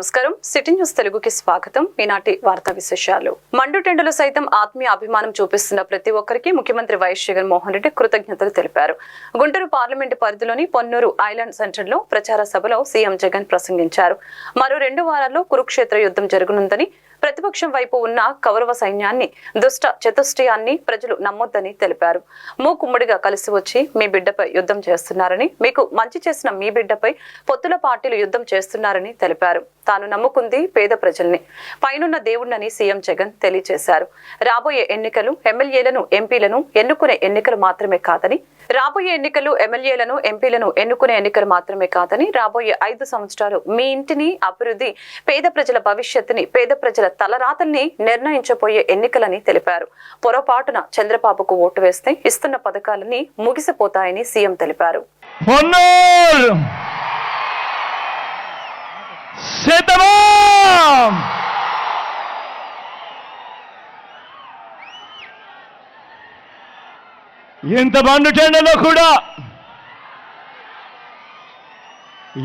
నమస్కారం. City news తెలుగుకి స్వాగతం. ఈనాటి వార్తా విశేషాలు. మండుటెండలు సైతం ఆత్మీయ అభిమానం చూపిస్తున్న ప్రతి ఒక్కరికి ముఖ్యమంత్రి వైఎస్ జగన్మోహన్ రెడ్డి కృతజ్ఞతలు తెలిపారు. గుంటూరు పార్లమెంటు పరిధిలోని పొన్నూరు ఐలాండ్ సెంటర్లో ప్రచార సభలో సీఎం జగన్ ప్రసంగించారు. మరో రెండు వారాల్లో కురుక్షేత్ర యుద్ధం జరగనుందని ప్రతిపక్షం వైపు ఉన్న కౌరవ సైన్యాన్ని దుష్ట చతుష్టయాన్ని ప్రజలు నమ్మొద్దని తెలిపారు. మూకుమ్మడిగా కలిసి వచ్చి మీ బిడ్డపై యుద్ధం చేస్తున్నారని మీకు మంచి చేసిన మీ బిడ్డపై పొత్తుల పార్టీలు యుద్ధం చేస్తున్నారని తెలిపారు. తాను నమ్ముకుంది పేద ప్రజల్ని. పైనున్న దేవుణ్ణని సీఎం జగన్ తెలియజేశారు రాబోయే ఎన్నికలు ఎమ్మెల్యేలను ఎంపీలను ఎన్నుకునే ఎన్నికలు మాత్రమే కాదని రాబోయే ఎన్నికలు ఎమ్మెల్యేలను ఎంపీలను ఎన్నుకునే ఎన్నికలు మాత్రమే కాదని రాబోయే ఐదు సంవత్సరాలు మీ ఇంటిని అభివృద్ధి పేద ప్రజల భవిష్యత్తుని పేద ప్రజల తలరాతల్ని నిర్ణయించబోయే ఎన్నికలని తెలిపారు. పొరపాటున చంద్రబాబుకు ఓటు వేస్తే ఇస్తున్న పథకాలని ముగిసిపోతాయని సీఎం తెలిపారు. పొన్నూర్ సిద్ధమం ఇంత మండుటెండలో కూడా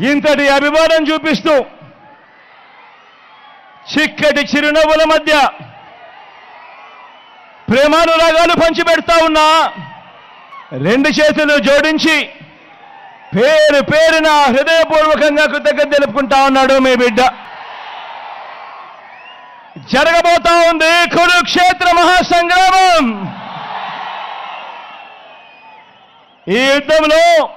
ఇంతటి అభిమానం చూపిస్తూ చిక్కటి చిరునవ్వుల మధ్య ప్రేమానురాగాలు పంచిపెడతా ఉన్నా రెండు చేతులు జోడించి పేరు పేరున హృదయపూర్వకంగా కృతజ్ఞత తెలుపుకుంటా ఉన్నాడు మీ బిడ్డ. జరగబోతా ఉంది కురుక్షేత్ర మహాసంగ్రామం. ఈ యుద్ధంలో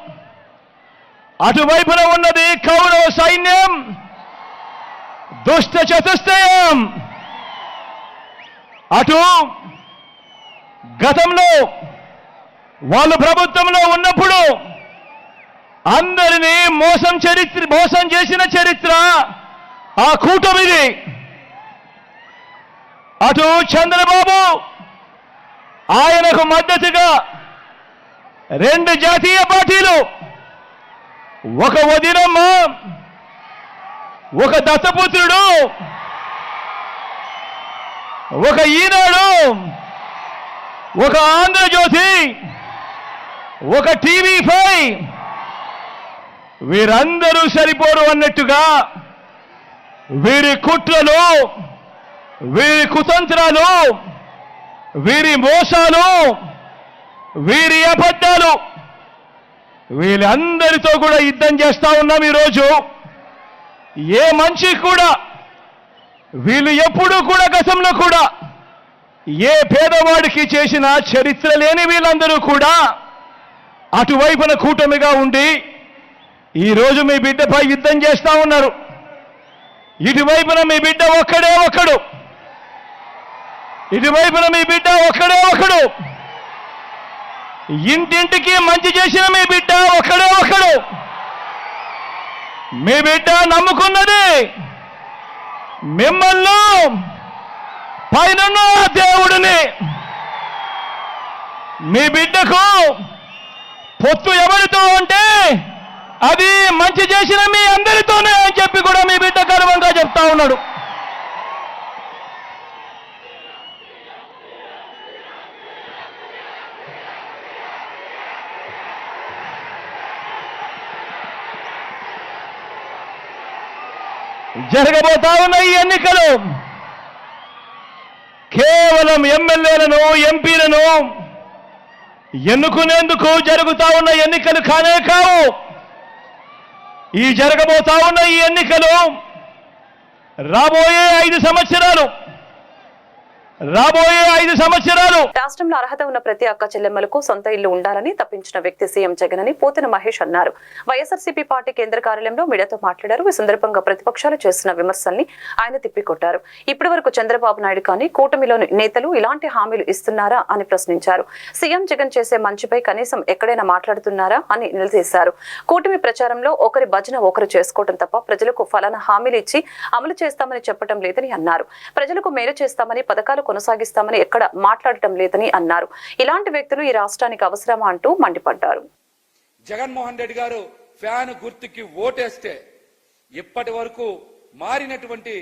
అటువైపున ఉన్నది కౌరవ సైన్యం దుష్ట చతుష్టయం. అటు గతంలో వాళ్ళు ప్రభుత్వంలో ఉన్నప్పుడు అందరినీ మోసం చరిత్ర మోసం చేసిన చరిత్ర ఆ కూటమిది అటు చంద్రబాబు ఆయనకు మద్దతుగా రెండు జాతీయ పార్టీలు ఒక వదినమ్మ ఒక దత్తపుత్రుడు ఒక ఈనాడు ఒక ఆంధ్రజ్యోతి ఒక టీవీ ఫైవ్ వీరందరూ సరిపోరు అన్నట్టుగా వీరి కుట్రలు వీరి కుతంత్రాలు వీరి మోసాలు వీరి అబద్ధాలు వీళ్ళందరితో కూడా యుద్ధం చేస్తా ఉన్నాం ఈరోజు. ఏ మనిషి కూడా వీళ్ళు ఎప్పుడూ కూడా గతంలో కూడా ఏ పేదవాడికి చేసిన చరిత్ర లేని వీళ్ళందరూ కూడా అటువైపున కూటమిగా ఉండి ఈరోజు మీ బిడ్డపై యుద్ధం చేస్తా ఉన్నారు. ఇటువైపున మీ బిడ్డ ఒక్కడే ఒక్కడు. ఇటువైపున మీ బిడ్డ ఒక్కడే ఒకడు ఇంటింటికి మంచి చేసిన మీ బిడ్డ ఒక్కడే ఒకడు మీ బిడ్డ నమ్ముకున్నది మిమ్మల్ని పైన దేవుడిని. మీ బిడ్డకు పొత్తు ఎవరితో అంటే అది మంచి చేసిన మీ అందరితోనే అని చెప్పి కూడా మీ బిడ్డ గర్వంగా చెప్తా ఉన్నాడు. జరగబోతా ఉన్న ఈ ఎన్నికలు కేవలం ఎమ్మెల్యేలను ఎంపీలను ఎన్నుకునేందుకు జరుగుతా ఉన్న ఎన్నికలు కానే కావు. ఈ జరగబోతా ఉన్న ఈ ఎన్నికలు రాబోయే ఐదు సంవత్సరాలు రాబోయే ఐదు సంవత్సరాలు. రాష్ట్రంలో అర్హత ఉన్న ప్రతి అక్క చెల్లెమ్మలకు సొంత ఇల్లు ఉండాలని తప్పించిన వ్యక్తి సీఎం జగన్ అని పోతిన మహేష్ అన్నారు. వైఎస్ఆర్సీపీ పార్టీ కేంద్ర కార్యాలయంలో మీడియాతో మాట్లాడారు. ఈ సందర్భంగా ప్రతిపక్షాలు చేస్తున్న విమర్శల్ని ఆయన తిప్పికొట్టారు. ఇప్పటి వరకు చంద్రబాబు నాయుడు కానీ కూటమిలోని నేతలు ఇలాంటి హామీలు ఇస్తున్నారా అని ప్రశ్నించారు. సీఎం జగన్ చేసే మంచిపై కనీసం ఎక్కడైనా మాట్లాడుతున్నారా అని నిలదీశారు. కూటమి ప్రచారంలో ఒకరి భజన ఒకరు చేసుకోవడం తప్ప ప్రజలకు ఫలానా హామీలు ఇచ్చి అమలు చేస్తామని చెప్పడం లేదని అన్నారు. ప్రజలకు మేలు చేస్తామని పథకాలు కొనసాగిస్తామని ఎక్కడ మాట్లాడటం లేదని అన్నారు. ఇలాంటి వ్యక్తులు ఈ రాష్ట్రానికి అవసరమా అంటూ మండిపడ్డారు. జగన్మోహన్ రెడ్డి గారు ఫ్యాన్ గుర్తుకి ఓటేస్తే ఇప్పటి వరకు మారినటువంటి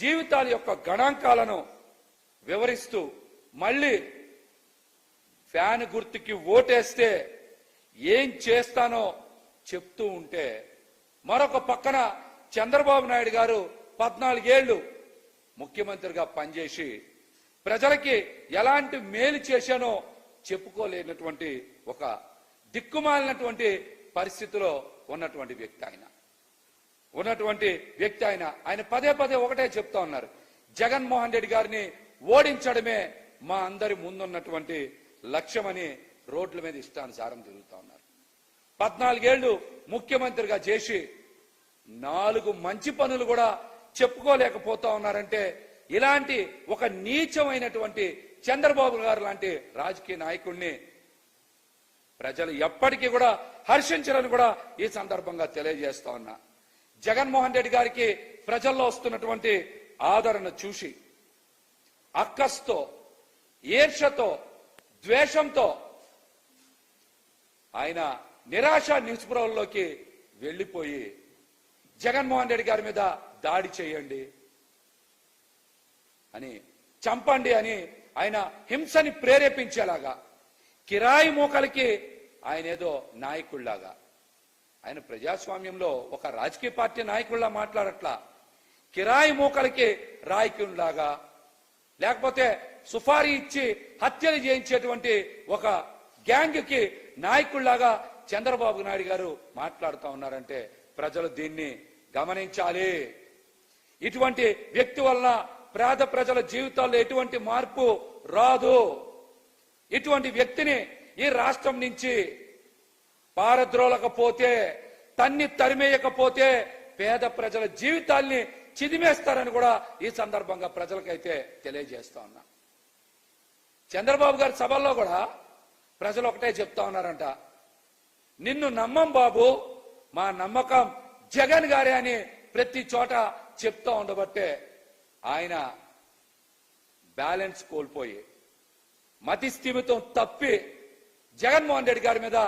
జీవితాల యొక్క గణాంకాలను వివరిస్తూ మళ్ళీ ఫ్యాన్ గుర్తుకి ఓటేస్తే ఏం చేస్తానో చెప్తూ ఉంటే మరొక పక్కన చంద్రబాబు నాయుడు గారు పద్నాలుగేళ్ళు ముఖ్యమంత్రిగా పనిచేసి ప్రజలకి ఎలాంటి మేలు చేశానో చెప్పుకోలేనటువంటి ఒక దిక్కుమాలినటువంటి పరిస్థితిలో ఉన్నటువంటి వ్యక్తి ఆయన. ఉన్నటువంటి వ్యక్తి ఆయన. ఆయన పదే పదే ఒకటే చెప్తా ఉన్నారు. జగన్మోహన్ రెడ్డి గారిని ఓడించడమే మా అందరి ముందున్నటువంటి లక్ష్యమని రోడ్ల మీద ఇష్టానుసారం తిరుగుతా ఉన్నారు. పద్నాలుగేళ్ళు ముఖ్యమంత్రిగా చేసి నాలుగు మంచి పనులు కూడా చెప్పుకోలేకపోతా ఉన్నారంటే ఇలాంటి ఒక నీచమైనటువంటి చంద్రబాబు గారు లాంటి రాజకీయ నాయకుడిని ప్రజలు ఎప్పటికీ కూడా హర్షించరని కూడా ఈ సందర్భంగా తెలియజేస్తా ఉన్నా. జగన్మోహన్ రెడ్డి గారికి ప్రజల్లో వస్తున్నటువంటి ఆదరణ చూసి అక్కస్తో ఈర్షతో ద్వేషంతో ఆయన నిరాశ నిస్పృహల్లోకి వెళ్ళిపోయి జగన్మోహన్ రెడ్డి గారి మీద దాడి చేయండి. అని చంపండి అని ఆయన హింసని ప్రేరేపించేలాగా కిరాయి మూకలకి ఆయన ఏదో నాయకుళ్ళాగా ఆయన ప్రజాస్వామ్యంలో ఒక రాజకీయ పార్టీ నాయకుల్లా మాట్లాడట్లా కిరాయి మూకలకి రాయకుల్లాగా లేకపోతే సుఫారీ ఇచ్చి హత్యలు చేయించేటువంటి ఒక గ్యాంగ్కి నాయకుల్లాగా చంద్రబాబు నాయుడు గారు మాట్లాడుతూ ఉన్నారంటే ప్రజలు దీన్ని గమనించాలి. ఇటువంటి వ్యక్తి వలన పేద ప్రజల జీవితాల్లో ఎటువంటి మార్పు రాదు. ఇటువంటి వ్యక్తిని ఈ రాష్ట్రం నుంచి పారద్రోలకపోతే తన్ని తరిమేయకపోతే పేద ప్రజల జీవితాల్ని చిదిమేస్తారని కూడా ఈ సందర్భంగా ప్రజలకైతే తెలియజేస్తా ఉన్నా. చంద్రబాబు గారి సభల్లో కూడా ప్రజలు ఒకటే చెప్తా ఉన్నారంట నిన్ను నమ్మం బాబు మా నమ్మకం జగన్ గారే అని ప్రతి చోట చెప్తా ఉండబట్టే ఆయన బ్యాలెన్స్ కోల్పోయి మతిస్థిమితం తప్పి జగన్మోహన్ రెడ్డి గారి మీద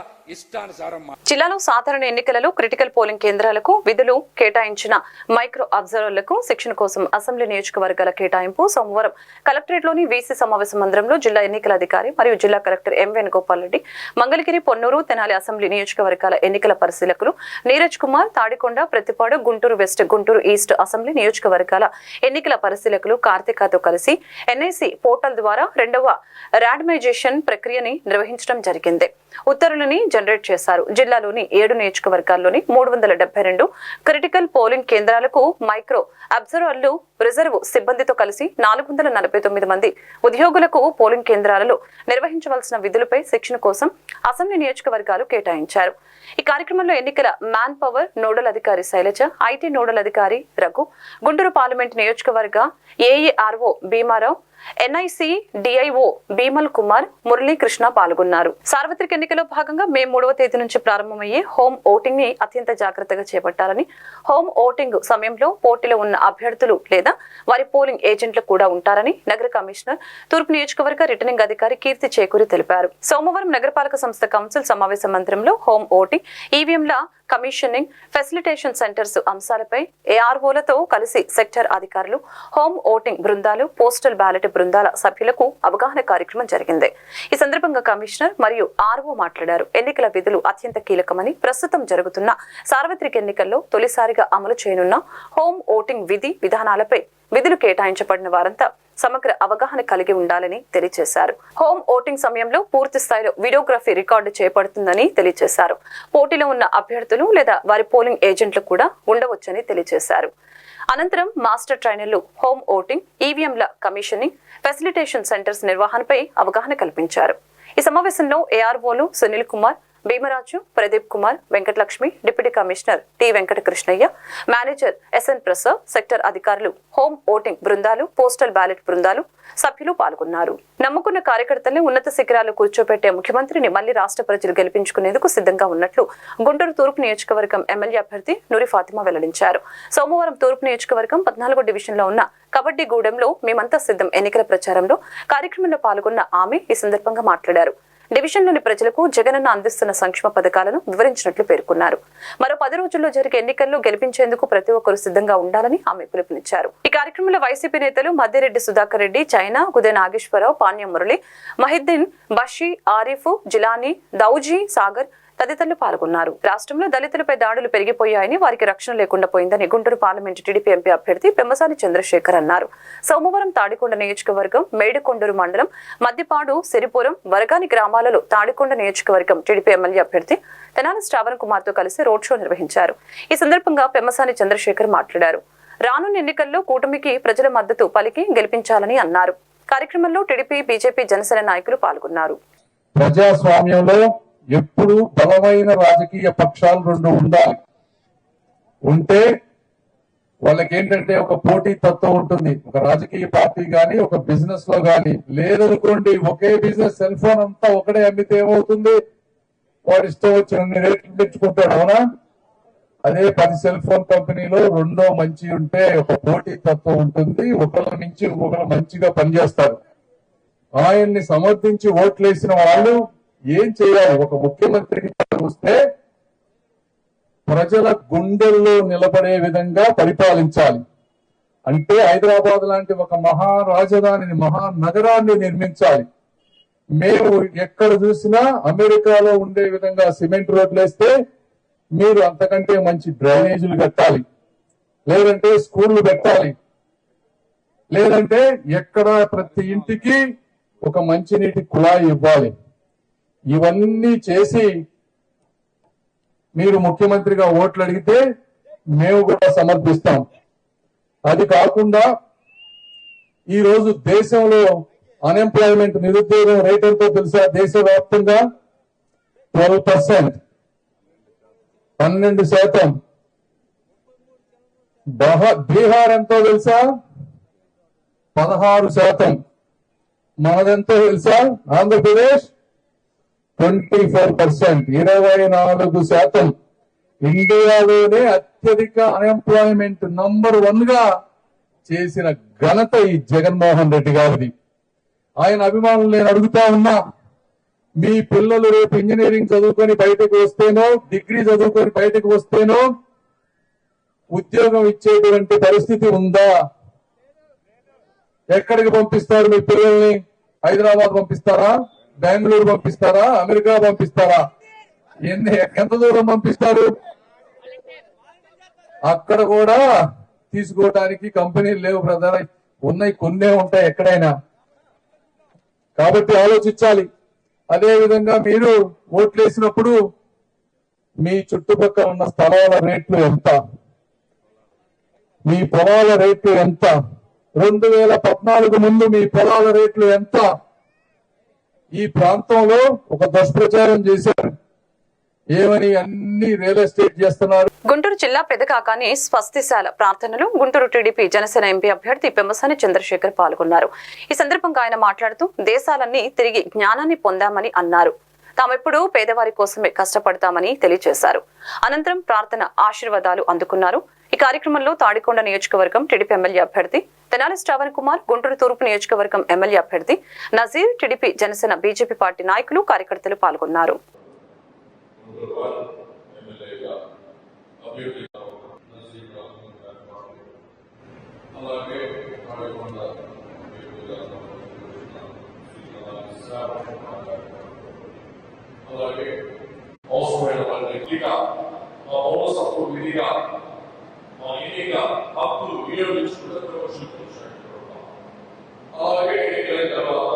జిల్లాలో సాధారణ ఎన్నికలలో క్రిటికల్ పోలింగ్ కేంద్రాలకు విధులు కేటాయించిన మైక్రో అబ్జర్వర్లకు శిక్షణ కోసం అసెంబ్లీ నియోజకవర్గాల కేటాయింపు సోమవారం. కలెక్టరేట్లోని వీసీ సమావేశ మందిరంలో జిల్లా ఎన్నికల అధికారి మరియు జిల్లా collector M Venugopal Reddy Mangalagiri Ponnuru Tenali assembly నియోజకవర్గాల ఎన్నికల పరిశీలకులు Neeraj Kumar Tadikonda Prathipadu Guntur west Guntur east assembly నియోజకవర్గాల ఎన్నికల పరిశీలకులు కార్తికాతో కలిసి ఎన్ఐసి పోర్టల్ ద్వారా రెండవ ర్యాడమైజేషన్ ప్రక్రియని నిర్వహించడం జరిగింది. ఉత్తర్వులని జనరేట్ చేశారు. జిల్లాలోని ఏడు నియోజకవర్గాల్లోని మూడు వందల డెబ్బై రెండు క్రిటికల్ పోలింగ్ కేంద్రాలకు మైక్రో అబ్జర్వర్లు రిజర్వ్ సిబ్బందితో కలిసి నాలుగు వందల నలభై తొమ్మిది మంది ఉద్యోగులకు పోలింగ్ కేంద్రాలలో నిర్వహించవలసిన విధులపై శిక్షణ కోసం అసెంబ్లీ నియోజకవర్గాలు కేటాయించారు. ఈ కార్యక్రమంలో ఎన్నికల మ్యాన్ పవర్ నోడల్ అధికారి శైలజ ఐటీ నోడల్ అధికారి రఘు గుంటూరు పార్లమెంట్ నియోజకవర్గ AERO Bhimarao NIC DIO Bhimal Kumar Muralikrishna పాల్గొన్నారు. సార్వత్రిక ఎన్నికలో భాగంగా మే మూడవ తేదీ నుంచి ప్రారంభమయ్యే హోమ్ ఓటింగ్ని అత్యంత జాగ్రత్తగా చేపట్టాలని హోమ్ ఓటింగ్ సమయంలో పోటీలో ఉన్న అభ్యర్థులు లేదా వారి పోలింగ్ ఏజెంట్లు కూడా ఉంటారని నగర కమిషనర్ తూర్పు నియోజకవర్గ రిటర్నింగ్ అధికారి కీర్తి చేకూరి తెలిపారు. సోమవారం నగరపాలక సంస్థ కౌన్సిల్ సమావేశ మందిరంలో హోమ్ ఓటింగ్ ఈవీఎంల కమిషనింగ్ ఫెసిలిటేషన్ సెంటర్స్ అంశాలపై ఏఆర్ఓలతో కలిసి సెక్టర్ అధికారులు హోమ్ ఓటింగ్ బృందాలు పోస్టల్ బ్యాలెట్ బృందాల సభ్యులకు అవగాహన కార్యక్రమం జరిగింది. ఈ సందర్భంగా కమిషనర్ మరియు ఆర్ఓ మాట్లాడారు. ఎన్నికల విధులు అత్యంత కీలకమని ప్రస్తుతం జరుగుతున్న సార్వత్రిక ఎన్నికల్లో తొలిసారిగా అమలు చేయనున్న హోమ్ ఓటింగ్ విధి విధానాలపై విధులు కేటాయించబడిన వారంతా సమగ్ర అవగాహన కలిగి ఉండాలని తెలియజేశారు. హోమ్ ఓటింగ్ సమయంలో పూర్తి స్థాయిలో వీడియోగ్రఫీ రికార్డు చేపడుతుందని తెలియజేశారు. పోటీలో ఉన్న అభ్యర్థులు లేదా వారి పోలింగ్ ఏజెంట్లు కూడా ఉండవచ్చని తెలియజేశారు. అనంతరం మాస్టర్ ట్రైనర్లు హోమ్ ఓటింగ్ ఈవీఎంల కమిషనింగ్ ఫెసిలిటేషన్ సెంటర్స్ నిర్వహణపై అవగాహన కల్పించారు. ఈ సమావేశంలో ఏఆర్ఓలు Sunil Kumar Bhimaraju Pradeep Kumar Venkatalakshmi deputy commissioner T Venkata Krishnaiah manager SN Prasad sector అధికారులు హోమ్ ఓటింగ్ బృందాలు పోస్టల్ బ్యాలెట్ బృందాలు సభ్యులు పాల్గొన్నారు. నమ్ముకున్న కార్యకర్తల్ని ఉన్నత శిఖరాలు కూర్చోబెట్టే ముఖ్యమంత్రిని మళ్ళీ రాష్ట్ర ప్రజలు గెలిపించుకునేందుకు సిద్ధంగా ఉన్నట్లు గుంటూరు తూర్పు నియోజకవర్గం ఎమ్మెల్యే అభ్యర్థి నూరి ఫాతిమా వెల్లడించారు. సోమవారం తూర్పు నియోజకవర్గం పద్నాలుగో డివిజన్లో ఉన్న కబడ్డీ గూడెంలో మేమంతా సిద్ధం ఎన్నికల ప్రచారంలో కార్యక్రమంలో పాల్గొన్న ఆమె ఈ సందర్భంగా మాట్లాడారు. డివిజన్లోని ప్రజలకు జగనన్న అందిస్తున్న సంక్షేమ పథకాలను వివరించినట్లు పేర్కొన్నారు. మరో పది రోజుల్లో జరిగే ఎన్నికల్లో గెలిపించేందుకు ప్రతి ఒక్కరూ సిద్ధంగా ఉండాలని ఆమె పిలుపునిచ్చారు. ఈ కార్యక్రమంలో వైసీపీ నేతలు మద్దిరెడ్డి సుధాకర్ రెడ్డి చైనా ఉదయ నాగేశ్వరరావు పాణ్యం మురళి మహిద్దీన్ బషీ ఆరిఫ్ జిలానీ దౌజీ సాగర్ తదితరులు పాల్గొన్నారు. రాష్ట్రంలో దళితులపై దాడులు పెరిగిపోయాయని వారికి రక్షణ లేకుండా పోయిందని గుంటూరు పార్లమెంటు టీడీపీ ఎంపీ అభ్యర్థి పెమ్మసాని చంద్రశేఖర్ అన్నారు. సోమవారం తాడికొండ నియోజకవర్గం మేడుకొండూరు మండలం మద్దిపాడు సిరిపురం వరగాని గ్రామాలలో తాడికొండ నియోజకవర్గం టీడీపీ ఎమ్మెల్యే అభ్యర్థి తెనాలి శ్రావణ్ కుమార్తో కలిసి రోడ్ షో నిర్వహించారు. ఈ సందర్భంగా పెమ్మసాని చంద్రశేఖర్ మాట్లాడారు. రానున్న ఎన్నికల్లో కూటమికి ప్రజల మద్దతు పలికి గెలిపించాలని అన్నారు. కార్యక్రమంలో టీడీపీ బీజేపీ జనసేన నాయకులు పాల్గొన్నారు. ప్రజాస్వామ్యంలో ఎప్పుడు బలమైన రాజకీయ పక్షాలు రెండు ఉండాలి. ఉంటే వాళ్ళకి ఏంటంటే ఒక పోటీ తత్వం ఉంటుంది. ఒక రాజకీయ పార్టీ కానీ ఒక బిజినెస్లో కానీ లేదనుకోండి ఒకే బిజినెస్ సెల్ ఫోన్ అంతా ఒకటే అమ్మితే ఏమవుతుంది? వాడు ఇష్టం వచ్చిన రేట్లు తెచ్చుకుంటాడు అవునా? అదే పది సెల్ ఫోన్ కంపెనీలో రెండో మంచి ఉంటే ఒక పోటీ తత్వం ఉంటుంది. ఒకళ్ళ నుంచి ఒకరు మంచిగా పనిచేస్తారు. ఆయన్ని సమర్థించి ఓట్లేసిన వాళ్ళు ఏం చేయాలి? ఒక ముఖ్యమంత్రికి వస్తే ప్రజల గుండెల్లో నిలబడే విధంగా పరిపాలించాలి. అంటే హైదరాబాద్ లాంటి ఒక మహా రాజధానిని మహా నగరాన్ని నిర్మించాలి. మేము ఎక్కడ చూసినా అమెరికాలో ఉండే విధంగా సిమెంట్ రోడ్లు వేస్తే మీరు అంతకంటే మంచి డ్రైనేజీలు కట్టాలి. లేదంటే స్కూళ్ళు పెట్టాలి లేదంటే ఎక్కడ ప్రతి ఇంటికి ఒక మంచినీటి కుళాయి ఇవ్వాలి. ఇవన్నీ చేసి మీరు ముఖ్యమంత్రిగా ఓట్లు అడిగితే మేము కూడా సమర్పిస్తాం అది కాకుండా ఈ రోజు దేశంలో అన్ఎంప్లాయ్మెంట్ నిరుద్యోగం రేట్ ఎంతో తెలుసా దేశవ్యాప్తంగా ట్వెల్వ్ పర్సెంట్ పన్నెండు శాతం. బీహార్ ఎంతో తెలుసా? పదహారు శాతం. మనదెంతో తెలుసా? Andhra Pradesh twenty four percent. ఇరవై నాలుగు శాతం. ఇండియాలోనే అత్యధిక అన్ఎంప్లాయ్మెంట్ నంబర్ వన్గా చేసిన ఘనత ఈ జగన్మోహన్ రెడ్డి గారిది. ఆయన అభిమానులు నేను అడుగుతా ఉన్నా మీ పిల్లలు రేపు ఇంజనీరింగ్ చదువుకొని బయటకు వస్తేనో డిగ్రీ చదువుకొని బయటకు వస్తేనో ఉద్యోగం ఇచ్చేటువంటి పరిస్థితి ఉందా? ఎక్కడికి పంపిస్తారు మీ పిల్లల్ని? హైదరాబాద్ పంపిస్తారా? బెంగళూరు పంపిస్తారా? అమెరికా పంపిస్తారా? ఎన్ని ఎంత దూరం పంపిస్తారు? అక్కడ కూడా తీసుకోవడానికి కంపెనీలు లేవు బ్రదర్ ఉన్నాయి కొన్నే ఉంటాయి ఎక్కడైనా. కాబట్టి ఆలోచించాలి. అదే విధంగా మీరు ఓట్లేసినప్పుడు మీ చుట్టుపక్కల ఉన్న స్థలాల రేట్లు ఎంత? మీ పొలాల రేట్లు ఎంత? రెండు వేల పద్నాలుగు ముందు మీ పొలాల రేట్లు ఎంత? ఈ ప్రాంతంలో ఒక దుష్ప్రచారం చేశారు. ఏమని అన్ని రియల్ ఎస్టేట్ చేస్తున్నారు? గుంటూరు జిల్లా పెదకాకాని స్వస్తిశాల ప్రార్థనలు గుంటూరు టీడీపీ జనసేన ఎంపీ అభ్యర్థి పెమ్మసాని చంద్రశేఖర్ పాల్గొన్నారు. ఈ సందర్భంగా ఆయన మాట్లాడుతూ దేశాలన్నీ తిరిగి జ్ఞానాన్ని పొందామని అన్నారు. తామెప్పుడు పేదవారి కోసమే కష్టపడతామని తెలియజేశారు. అనంతరం ప్రార్థన ఆశీర్వాదాలు అందుకున్నారు. ఈ కార్యక్రమంలో తాడికొండ నియోజకవర్గం టీడీపీ ఎమ్మెల్యే అభ్యర్థి తెనాలి శ్రావణ్ కుమార్ గుంటూరు తూర్పు నియోజకవర్గం ఎమ్మెల్యే అభ్యర్థి Nazeer TDP Janasena BJP party నాయకులు కార్యకర్తలు పాల్గొన్నారు. అలాగే ఆడకొండ అలాగే అవసరమైన వాళ్ళ విధిగా మా పౌరసత్వ విధిగా మా ఎన్నిక హక్కులు వినియోగించుకుంటే అలాగే ఎన్నికల తర్వాత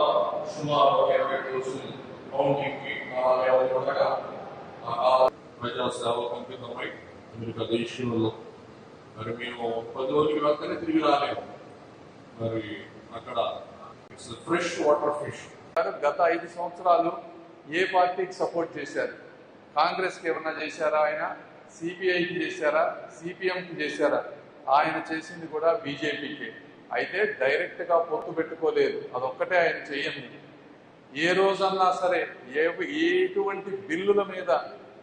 సుమారు ఒక ఇరవై రోజులు కౌంటింగ్కి అలాగే ఉండగా ప్రజా సేవకు అంకితమై అమెరికా దేశంలో మరి మేము పది రోజులకి వెళ్తేనే తిరిగి రాలేము మరి అక్కడ ఇట్స్ ఫ్రెష్ వాటర్ ఫిష్ గత ఐదు సంవత్సరాలు ఏ పార్టీకి సపోర్ట్ చేశారు? కాంగ్రెస్కి ఏమన్నా చేశారా ఆయన? సిపిఐకి చేశారా? సిపిఎంకి చేశారా? ఆయన చేసింది కూడా బీజేపీకి అయితే డైరెక్ట్గా పొత్తు పెట్టుకోలేదు. అదొక్కటే ఆయన చేయండి ఏ రోజన్నా సరే ఏ ఎటువంటి బిల్లుల మీద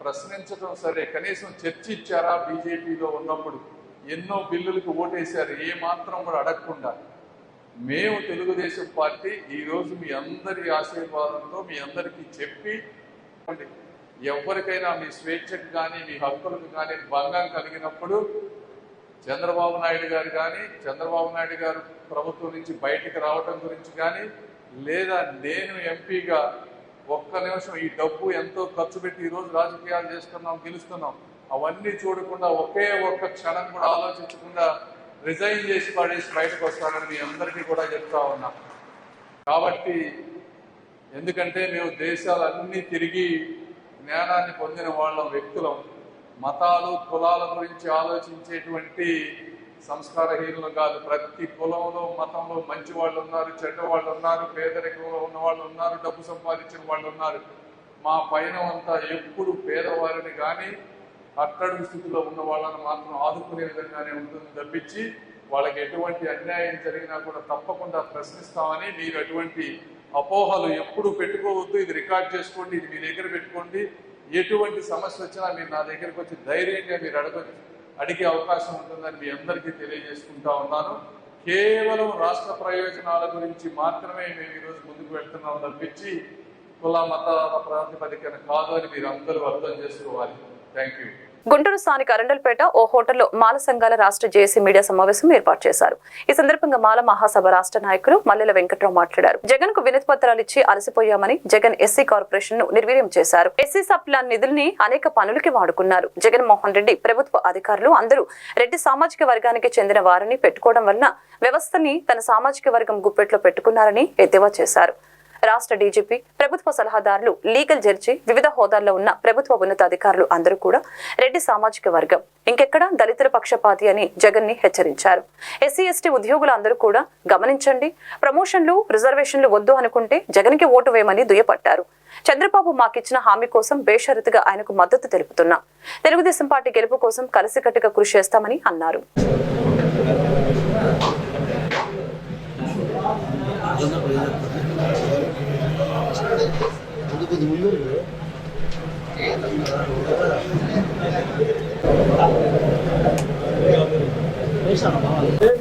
ప్రశ్నించడం సరే కనీసం చర్చ ఇచ్చారా బీజేపీలో ఉన్నప్పుడు? ఎన్నో బిల్లులకు ఓటేశారు. ఏ మాత్రం కూడా అడగకుండా. మేము తెలుగుదేశం పార్టీ ఈరోజు మీ అందరి ఆశీర్వాదంతో మీ అందరికీ చెప్పి ఎవరికైనా మీ స్వేచ్ఛకు కానీ మీ హక్కులకు కానీ భంగం కలిగినప్పుడు చంద్రబాబు నాయుడు గారు కానీ చంద్రబాబు నాయుడు గారు ప్రభుత్వం నుంచి బయటికి రావటం గురించి కానీ లేదా నేను ఎంపీగా ఒక్క నిమిషం ఈ డబ్బు ఎంతో ఖర్చు పెట్టి ఈరోజు రాజకీయాలు చేస్తున్నాం గెలుస్తున్నాం అవన్నీ చూడకుండా ఒకే ఒక్క క్షణం కూడా ఆలోచించకుండా రిజైన్ చేసి పడేసి బయటకు వస్తానని మీ అందరికీ కూడా చెప్తా ఉన్నా. కాబట్టి ఎందుకంటే మేము దేశాలన్నీ తిరిగి జ్ఞానాన్ని పొందిన వాళ్ళ వ్యక్తులం. మతాలు కులాల గురించి ఆలోచించేటువంటి సంస్కారహీనులు కాదు. ప్రతి కులంలో మతంలో మంచి వాళ్ళు ఉన్నారు చెడ్డ వాళ్ళు ఉన్నారు పేదరికంలో ఉన్న వాళ్ళు ఉన్నారు డబ్బు సంపాదించిన వాళ్ళు ఉన్నారు. మా పైన అంతా ఎప్పుడు పేదవారిని కానీ అట్టడుగు స్థితిలో ఉన్న వాళ్ళని మాత్రం ఆదుకునే విధంగానే ఉంటుంది తప్పించి వాళ్ళకి ఎటువంటి అన్యాయం జరిగినా కూడా తప్పకుండా ప్రశ్నిస్తామని మీరు ఎటువంటి అపోహలు ఎప్పుడు పెట్టుకోవద్దు ఇది రికార్డ్ చేసుకోండి ఇది మీ దగ్గర పెట్టుకోండి. ఎటువంటి సమస్య వచ్చినా మీరు నా దగ్గరికి వచ్చి ధైర్యంగా మీరు అడగచ్చు అడిగే అవకాశం ఉంటుందని మీ అందరికీ తెలియజేసుకుంటా ఉన్నాను. కేవలం రాష్ట్ర ప్రయోజనాల గురించి మాత్రమే మేము ఈరోజు ముందుకు వెళ్తున్నాం తప్పించి కుల మతాల ప్రాతిపదికన కాదు అని మీరు అందరూ అర్థం చేసుకోవాలి. థ్యాంక్ యూ గుంటూరు స్థానిక అరండల్పేట ఓ హోటల్లో మాల సంఘాల రాష్ట్ర జేఏసీ మీడియా సమావేశం ఏర్పాటు చేశారు. ఈ సందర్భంగా మాల మహాసభ రాష్ట్ర నాయకులు మల్లెల వెంకట్రావు మాట్లాడారు. జగన్కు వినతి పత్రాలు ఇచ్చి అలసిపోయామని జగన్ ఎస్సీ కార్పొరేషన్ను నిర్వీర్యం చేశారు. ఎస్సీ సబ్ నిధుల్ని అనేక పనులకి వాడుకున్నారు. జగన్ మోహన్ రెడ్డి ప్రభుత్వ అధికారులు అందరూ రెడ్డి సామాజిక వర్గానికి చెందిన వారిని పెట్టుకోవడం వలన వ్యవస్థని తన సామాజిక వర్గం గుప్పెట్లో పెట్టుకున్నారని ఎద్దేవా చేశారు. రాష్ట్ర డీజీపీ ప్రభుత్వ సలహాదారులు లీగల్ జడ్జి వివిధ హోదాల్లో ఉన్న ప్రభుత్వ ఉన్నతాధికారులు అందరూ కూడా రెడ్డి సామాజిక వర్గం. ఇంకెక్కడ దళితుల పక్షపాతి అని జగన్ని హెచ్చరించారు. ఎస్సీ ఎస్టీ ఉద్యోగులందరూ కూడా గమనించండి ప్రమోషన్లు రిజర్వేషన్లు వద్దు అనుకుంటే జగన్కి ఓటు వేయమని దుయ్యపట్టారు. చంద్రబాబు మాకిచ్చిన హామీ కోసం బేషరతుగా ఆయనకు మద్దతు తెలుపుతున్నా. తెలుగుదేశం పార్టీ గెలుపు కోసం కలిసికట్టుగా కృషి చేస్తామని అన్నారు.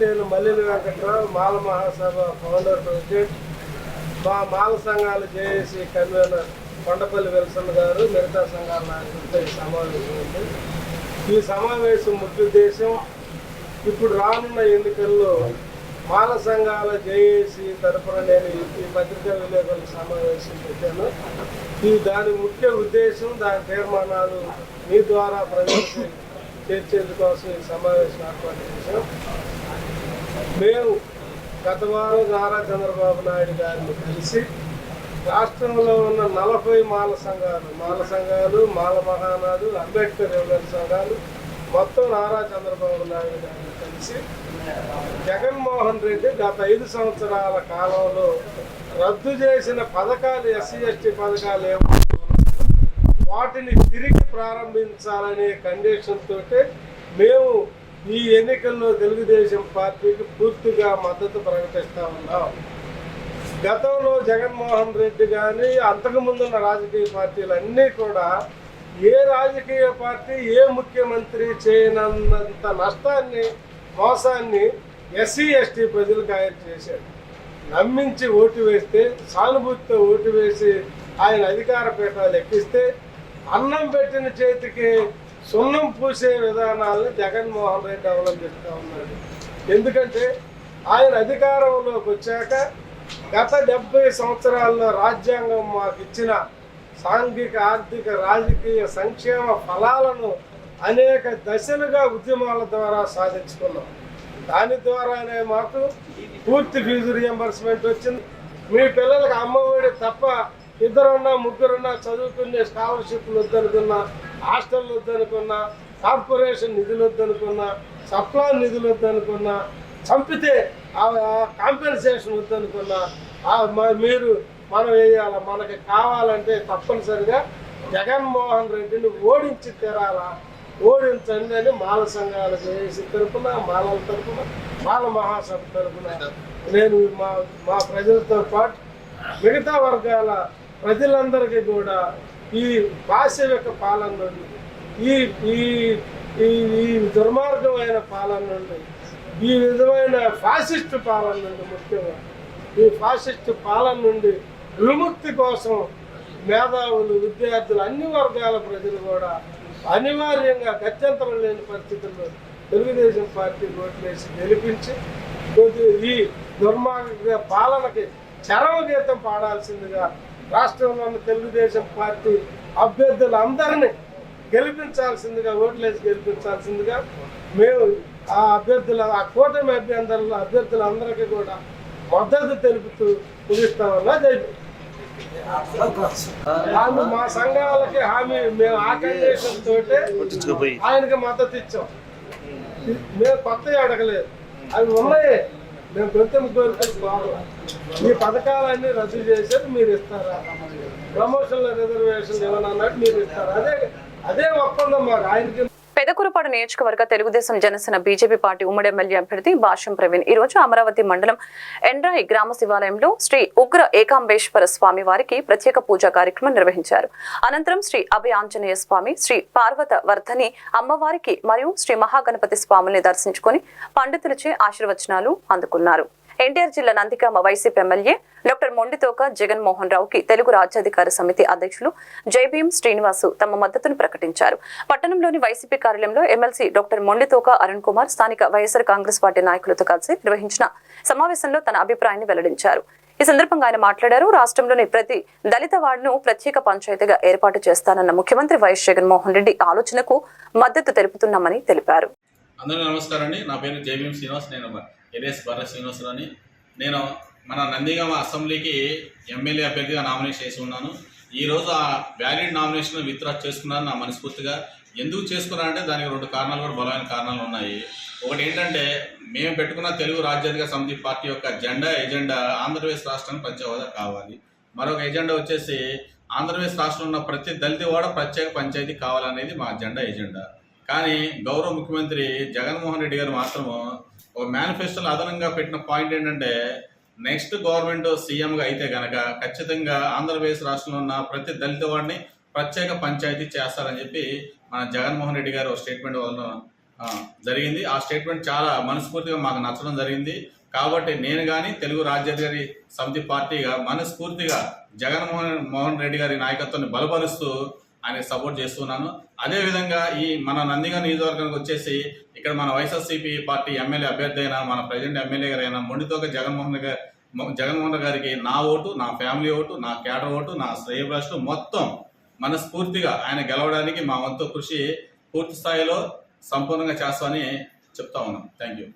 నేను మల్లెల వెంకట్రావు మాల మహాసభ ఫౌండర్ ప్రెసిడెంట్ మా మాల సంఘాలు జేఏసీ కన్వీనర్ కొండపల్లి విల్సన్ గారు మిగతా సంఘాల నాయకులతో ఈ సమావేశం ఉంది. ఈ సమావేశం ముఖ్య ఉద్దేశం ఇప్పుడు రానున్న ఎన్నికల్లో మాల సంఘాల జేఏసీ తరఫున నేను ఈ- పత్రికా విలేకరుల సమావేశం పెట్టాను. ఈ దాని ముఖ్య ఉద్దేశం దాని తీర్మానాలు మీ ద్వారా ప్రజలకు చేర్చేందుకోసం ఈ సమావేశం ఏర్పాటు చేశాం. మేము గత వారం నారా చంద్రబాబు నాయుడు గారిని కలిసి రాష్ట్రంలో ఉన్న నలభై మాల సంఘాలు మాల సంఘాలు మాల మహానాడు అంబేద్కర్ యువజన సంఘాలు మొత్తం నారా చంద్రబాబు నాయుడు గారిని కలిసి జగన్మోహన్ రెడ్డి గత ఐదు సంవత్సరాల కాలంలో రద్దు చేసిన పథకాలు ఎస్సీ ఎస్టీ పథకాలు వాటిని తిరిగి ప్రారంభించాలనే కండిషన్ తోటే మేము ఈ ఎన్నికల్లో తెలుగుదేశం పార్టీకి పూర్తిగా మద్దతు ప్రకటిస్తా ఉన్నాం. గతంలో జగన్మోహన్ రెడ్డి కానీ అంతకుముందున్న రాజకీయ పార్టీలు అన్నీ కూడా ఏ రాజకీయ పార్టీ ఏ ముఖ్యమంత్రి చేయనంత నష్టాన్ని మోసాన్ని ఎస్సీ ఎస్టీ ప్రజలకు ఆయన చేశాడు. నమ్మించి ఓటు వేస్తే సానుభూతితో ఓటు వేసి ఆయన అధికార పీఠాలు ఎక్కిస్తే అన్నం పెట్టిన చేతికి సున్నం పూసే విధానాలను జగన్మోహన్ రెడ్డి అవలంబిస్తూ ఉన్నాడు. ఎందుకంటే ఆయన అధికారంలోకి వచ్చాక గత డెబ్బై సంవత్సరాల్లో రాజ్యాంగం మాకు ఇచ్చిన సాంఘిక ఆర్థిక రాజకీయ సంక్షేమ ఫలాలను అనేక దశలుగా ఉద్యమాల ద్వారా సాధించుకున్నాం. దాని ద్వారానే మాకు పూర్తి ఫీజు రియంబర్స్మెంట్ వచ్చింది. మీ పిల్లలకు అమ్మఒడి తప్ప ఇద్దరున్నా ముగ్గురున్నా చదువుకునే స్కాలర్షిప్లు వద్దనుకున్నా హాస్టల్ వద్దనుకున్నా కార్పొరేషన్ నిధులు వద్దనుకున్నా సప్లాన్ నిధులు వద్దనుకున్నా చంపితే ఆ కాంపెన్సేషన్ వద్దనుకున్నా మీరు మనం వేయాల మనకి కావాలంటే తప్పనిసరిగా జగన్మోహన్ రెడ్డిని ఓడించి తెరాలా ఓడించండి అని మాల సంఘాల చేసి తరపున మాలల తరపున మాల మహాసభ తరపున. నేను మా మా ప్రజలతో పాటు మిగతా వర్గాల ప్రజలందరికీ కూడా ఈ భాష యొక్క పాలన నుండి ఈ ఈ ఈ ఈ దుర్మార్గమైన పాలన నుండి ఈ విధమైన ఫాసిస్ట్ పాలన నుండి ముఖ్యంగా ఈ ఫాసిస్ట్ పాలన నుండి విముక్తి కోసం మేధావులు విద్యార్థులు అన్ని వర్గాల ప్రజలు కూడా అనివార్యంగా గత్యంతరం లేని పరిస్థితుల్లో తెలుగుదేశం పార్టీ ఓట్లేసి గెలిపించి ఈ దుర్మార్గ పాలనకి చరమ గీతం పాడాల్సిందిగా రాష్ట్రంలో ఉన్న తెలుగుదేశం పార్టీ అభ్యర్థులందరినీ గెలిపించాల్సిందిగా ఓట్లేసి గెలిపించాల్సిందిగా మేము ఆ అభ్యర్థుల ఆ కూటమి అభ్యర్థుల అభ్యర్థులందరికీ కూడా మద్దతు తెలుపుతూ ముగిస్తామన్నా జైలు హామీ మా సంఘాలకి హామీ మేము ఆ కండిషన్ తోటే ఆయనకి మద్దతు ఇచ్చాం. మేము కొత్తవి అడగలేదు. అవి ఉన్నాయి. మేము ప్రతి కోరికలు బాగా ఈ పథకాలన్నీ రద్దు చేసేది మీరు ఇస్తారా? ప్రమోషన్ల రిజర్వేషన్ ఏమన్నా అన్నట్టు మీరు ఇస్తారా? అదే అదే ఒప్పందం మాకు. ఆయనకి పెదకూరుపాడు నియోజకవర్గ తెలుగుదేశం జనసేన బీజేపీ పార్టీ ఉమ్మడి ఎమ్మెల్యే అభ్యర్థి భాష్యం ప్రవీణ్. ఈ రోజు అమరావతి మండలం ఎండ్రాయి గ్రామ శివాలయంలో శ్రీ ఉగ్ర ఏకాంబేశ్వర స్వామి వారికి ప్రత్యేక పూజా కార్యక్రమం నిర్వహించారు. అనంతరం శ్రీ అభయ ఆంజనేయ స్వామి శ్రీ పార్వత వర్ధని అమ్మవారికి మరియు శ్రీ మహాగణపతి స్వాముల్ని దర్శించుకొని పండితులచే ఆశీర్వచనాలు అందుకున్నారు. ఎన్టీఆర్ జిల్లా Nandigama YCP MLA doctor Monditoka Jaganmohan రావుకి తెలుగు రాజ్యాధికార సమితి అధ్యక్షులు జైభీం శ్రీనివాసు తమ మద్దతును ప్రకటించారు. పట్టణంలోని వైసీపీ కార్యాలయంలో ఎమ్మెల్సీ డాక్టర్ మొండితోక అరుణ్ కుమార్ స్థానిక వైఎస్ఆర్ కాంగ్రెస్ పార్టీ నాయకులతో కలిసి నిర్వహించిన సమావేశంలో తన అభిప్రాయాన్ని వెల్లడించారు. ఈ సందర్భంగా ఆయన మాట్లాడారు. రాష్ట్రంలోని ప్రతి దళిత వార్డును ప్రత్యేక పంచాయతీగా ఏర్పాటు చేస్తానన్న ముఖ్యమంత్రి వైఎస్ జగన్మోహన్ రెడ్డి ఆలోచనకు మద్దతు తెలుపుతున్నామని తెలిపారు. అందరూ నమస్కారం అండి. నా పేరు జేబీఎం శ్రీనివాస్ నేను ఎన్ఎస్ భరత్ శ్రీనివాసరావుని. నేను మన నందిగామ అసెంబ్లీకి ఎమ్మెల్యే అభ్యర్థిగా నామినేషన్ చేసి ఉన్నాను. ఈరోజు ఆ వ్యాలిడ్ నామినేషన్ విత్డ్రా చేసుకున్నాను నా మనస్ఫూర్తిగా. ఎందుకు చేసుకున్నానంటే దానికి రెండు కారణాలు కూడా బలమైన కారణాలు ఉన్నాయి. ఒకటి ఏంటంటే మేము పెట్టుకున్న తెలుగు రాజ్యాంగ సమితి పార్టీ యొక్క జెండా ఎజెండా ఆంధ్రప్రదేశ్ రాష్ట్రానికి ప్రత్యేక హోదా కావాలి. మరొక ఎజెండా వచ్చేసి ఆంధ్రప్రదేశ్ రాష్ట్రంలో ఉన్న ప్రతి దళిత కూడా ప్రత్యేక పంచాయతీ కావాలనేది మా జెండా ఎజెండా. కానీ గౌరవ ముఖ్యమంత్రి జగన్మోహన్ రెడ్డి గారు మాత్రము మేనిఫెస్టోలో అదనంగా పెట్టిన పాయింట్ ఏంటంటే నెక్స్ట్ గవర్నమెంట్ సీఎంగా అయితే గనక ఖచ్చితంగా ఆంధ్రప్రదేశ్ రాష్ట్రంలో ఉన్న ప్రతి దళిత వాడిని ప్రత్యేక పంచాయతీ చేస్తారని చెప్పి మన జగన్మోహన్ రెడ్డి గారు స్టేట్మెంట్ వల్ల జరిగింది. ఆ స్టేట్మెంట్ చాలా మనస్ఫూర్తిగా మాకు నచ్చడం జరిగింది. కాబట్టి నేను కానీ తెలుగు రాజ్యాధికారి సమితి పార్టీగా మనస్ఫూర్తిగా జగన్మోహన్ మోహన్ రెడ్డి గారి నాయకత్వాన్ని బలపరుస్తూ ఆయన సపోర్ట్ చేస్తున్నాను. అదేవిధంగా ఈ మన నందిగా నియోజకవర్గానికి వచ్చేసి ఇక్కడ మన వైఎస్ఆర్సీపీ పార్టీ ఎమ్మెల్యే అభ్యర్థి అయినా మన ప్రజెంట్ ఎమ్మెల్యే గారు అయినా మొండితోక జగన్మోహన్ గారి జగన్మోహన్ గారికి నా ఓటు నా ఫ్యామిలీ ఓటు నా క్యాడర్ ఓటు నా శ్రేయభిలాషులు మొత్తం మనస్ఫూర్తిగా ఆయన గెలవడానికి మా వంతు కృషి పూర్తి స్థాయిలో సంపూర్ణంగా చేస్తామని చెప్తా ఉన్నాం. Thank you